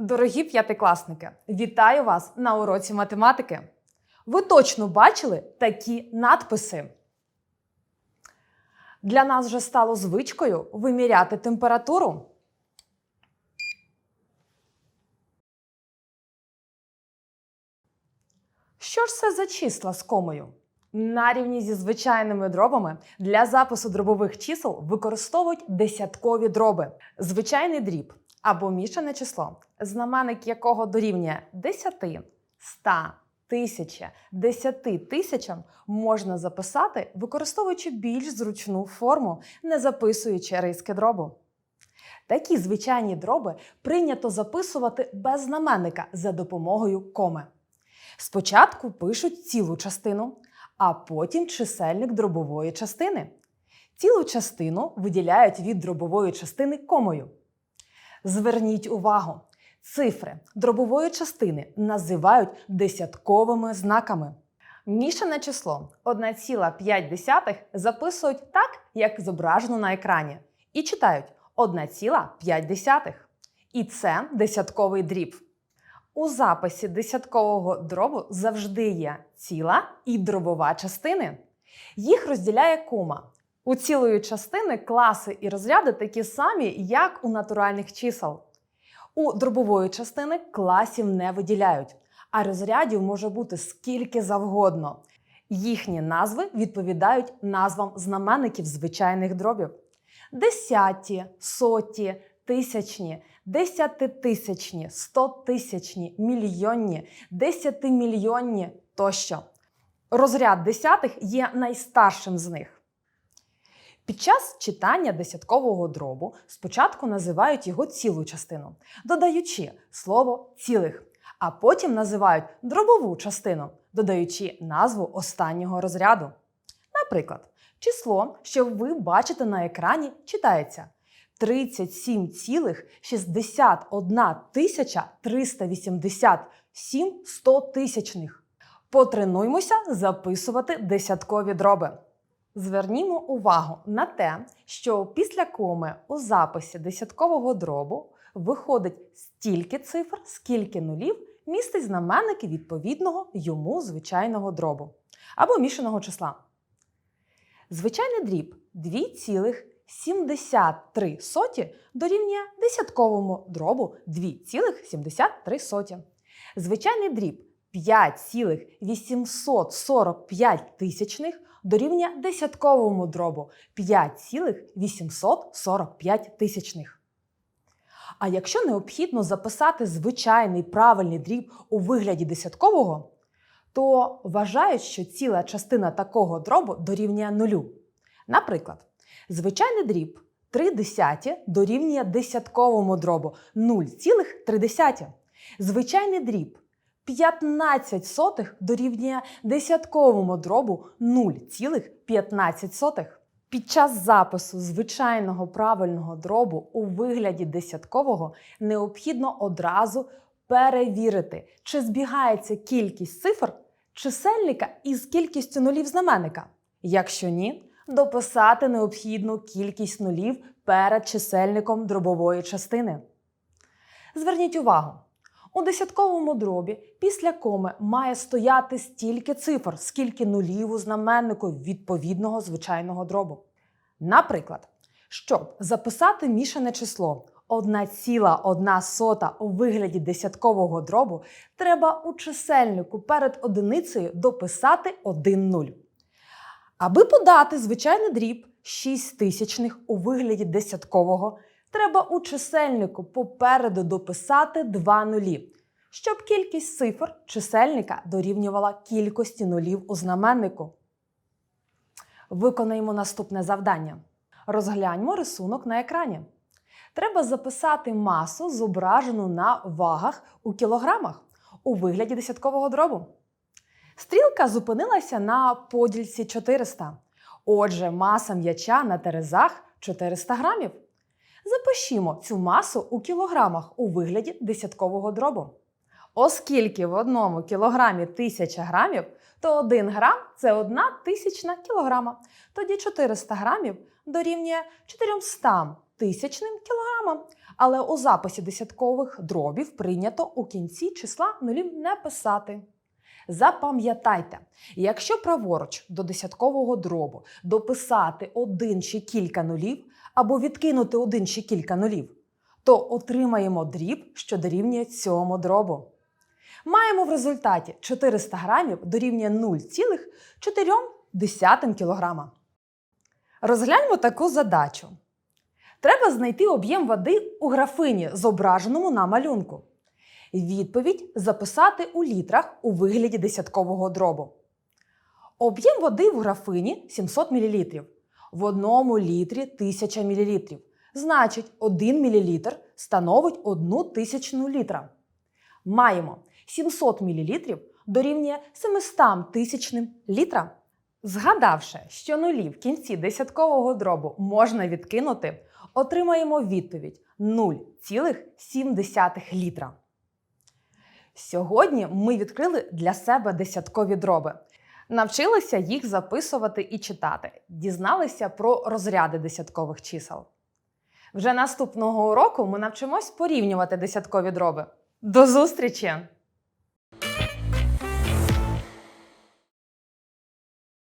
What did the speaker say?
Дорогі п'ятикласники, вітаю вас на уроці математики. Ви точно бачили такі надписи. Для нас вже стало звичкою виміряти температуру. Що ж це за числа з комою? На рівні зі звичайними дробами для запису дробових чисел використовують десяткові дроби. Звичайний дріб або мішане число, знаменник якого дорівнює 10, 100, 1000, 10 тисячам, можна записати, використовуючи більш зручну форму, не записуючи риски дробу. Такі звичайні дроби прийнято записувати без знаменника за допомогою коми. Спочатку пишуть цілу частину, а потім чисельник дробової частини. Цілу частину виділяють від дробової частини комою. Зверніть увагу, цифри дробової частини називають десятковими знаками. Мішане число 1,5 записують так, як зображено на екрані, і читають 1,5. І це десятковий дріб. У записі десяткового дробу завжди є ціла і дробова частини. Їх розділяє кома. У цілої частини класи і розряди такі самі, як у натуральних чисел. У дробової частини класів не виділяють, а розрядів може бути скільки завгодно. Їхні назви відповідають назвам знаменників звичайних дробів: десяті, соті, тисячні, десятитисячні, стотисячні, мільйонні, десятимільйонні тощо. Розряд десятих є найстаршим з них. Під час читання десяткового дробу спочатку називають його цілу частину, додаючи слово цілих, а потім називають дробову частину, додаючи назву останнього розряду. Наприклад, число, що ви бачите на екрані, читається 37,61 тисяча 387 стотисячних. Потренуймося записувати десяткові дроби. Звернімо увагу на те, що після коми у записі десяткового дробу виходить стільки цифр, скільки нулів містить знаменники відповідного йому звичайного дробу або мішаного числа. Звичайний дріб 2,73 соті дорівнює десятковому дробу 2,73. Звичайний дріб 5,845 тисячних дорівнює десятковому дробу 5,845 тисячних. А якщо необхідно записати звичайний правильний дріб у вигляді десяткового, то вважають, що ціла частина такого дробу дорівнює нулю. Наприклад, звичайний дріб 3 десяті дорівнює десятковому дробу 0,3. Звичайний дріб 15 сотих дорівнює десятковому дробу 0,15. Під час запису звичайного правильного дробу у вигляді десяткового необхідно одразу перевірити, чи збігається кількість цифр чисельника із кількістю нулів знаменника. Якщо ні, дописати необхідну кількість нулів перед чисельником дробової частини. Зверніть увагу, у десятковому дробі після коми має стояти стільки цифр, скільки нулів у знаменнику відповідного звичайного дробу. Наприклад, щоб записати мішане число 1,1 у вигляді десяткового дробу, треба у чисельнику перед одиницею дописати 1 нуль. Аби подати звичайний дріб 6 тисячних у вигляді десяткового, треба у чисельнику попереду дописати 2 нулі, щоб кількість цифр чисельника дорівнювала кількості нулів у знаменнику. Виконаємо наступне завдання. Розгляньмо рисунок на екрані. Треба записати масу, зображену на вагах у кілограмах у вигляді десяткового дробу. Стрілка зупинилася на подільці 400. Отже, маса м'яча на терезах 400 грамів. Запишімо цю масу у кілограмах у вигляді десяткового дробу. Оскільки в одному кілограмі 1000 грамів, то 1 грам це 1 тисячна кілограма. Тоді 400 грамів дорівнює 400 тисячним кілограмам. але у записі десяткових дробів прийнято у кінці числа нулів не писати. Запам'ятайте, якщо праворуч до десяткового дробу дописати один чи кілька нулів або відкинути один чи кілька нулів, то отримаємо дріб, що дорівнює цьому дробу. Маємо в результаті 400 грамів дорівнює 0,4 кг. Розгляньмо таку задачу. Треба знайти об'єм води у графині, зображеному на малюнку. Відповідь записати у літрах у вигляді десяткового дробу. Об'єм води в графині 700 мл. В одному літрі 1000 мл. Значить, 1 мл становить 1 тисячну літра. Маємо 700 мл дорівнює 700 тисячним літра. Згадавши, що нулі в кінці десяткового дробу можна відкинути, отримаємо відповідь 0,7 літра. Сьогодні ми відкрили для себе десяткові дроби. Навчилися їх записувати і читати, дізналися про розряди десяткових чисел. Вже наступного уроку ми навчимось порівнювати десяткові дроби. До зустрічі!